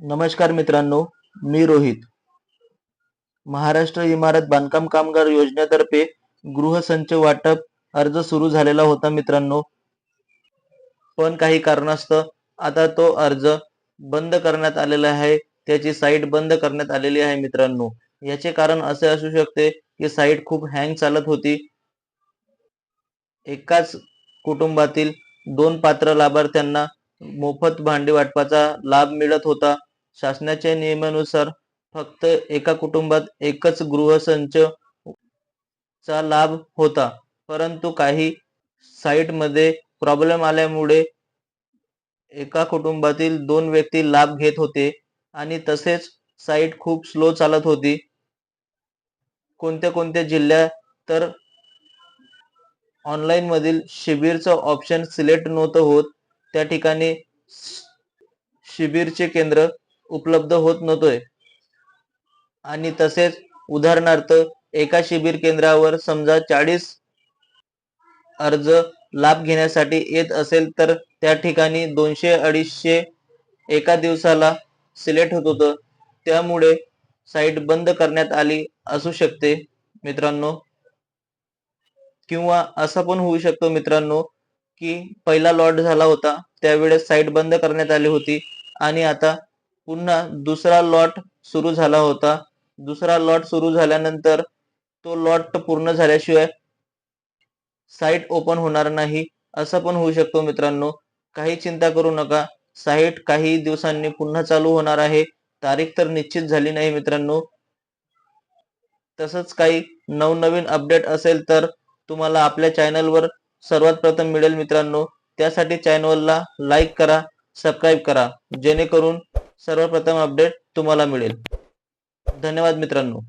नमस्कार मित्रांनो मी रोहित. महाराष्ट्र इमारत बांधकाम कामगार योजनेतर्फे गृहसंच वाटप अर्ज सुरू झालेला होता मित्रांनो. पण काही कारणास्तव आता तो अर्ज बंद करण्यात आलेला आहे. त्याची साईट बंद करण्यात आलेली आहे मित्रांनो. याचे कारण असे असू शकते की साईट खूप हँग चालत होती. एकाच कुटुंबातील दोन पात्र लाभार्थ्यांना मोफत भांडी वाटपाचा लाभ मिळत होता. शासनाच्या नियमानुसार फक्त एका कुटुंबात एकच गृहसंच चा लाभ होता परंतु काही साईटमध्ये प्रॉब्लेम आल्यामुळे एका कुटुंबातील दोन व्यक्ती लाभ घेत होते आणि तसेच साईट खूप स्लो चालत होती. कोणत्या कोणत्या जिल्ह्यात तर ऑनलाईन मधील शिबिरचं ऑप्शन सिलेक्ट नव्हतं होत त्या ठिकाणी शिबिरचे केंद्र उपलब्ध होत नव्हतोय. आणि तसेच उदाहरणार्थ एका शिबिर केंद्रावर समजा चाळीस अर्ज लाभ घेण्यासाठी येत असेल तर त्या ठिकाणी दोनशे अडीचशे एका दिवसाला सिलेक्ट होत होतं. त्यामुळे साईट बंद करण्यात आली असू शकते मित्रांनो. किंवा असं पण होऊ शकतो मित्रांनो की पहिला लॉट झाला होता त्यावेळेस साईट बंद करण्यात आली होती. आणि आता पुन्हा दुसरा लॉट सुरू झाला होता. दुसरा लॉट सुरू झाल्यानंतर तो लॉट पूर्ण झाल्याशिवाय साईट ओपन होणार नाही. असं पण होऊ शकतो मित्रांनो. काही चिंता करू नका. साईट काही दिवसांनी पुन्हा चालू होणार आहे. तारीख तर निश्चित झाली नाही मित्रांनो. तसंच काही नवनवीन अपडेट असेल तर तुम्हाला आपल्या चॅनलवर सर्वात प्रथम मिळेल मित्रांनो. त्यासाठी चॅनलला लाईक करा सबस्क्राईब करा. जेणेकरून सर्वप्रथम अपडेट तुम्हाला मिळेल. धन्यवाद मित्रांनो.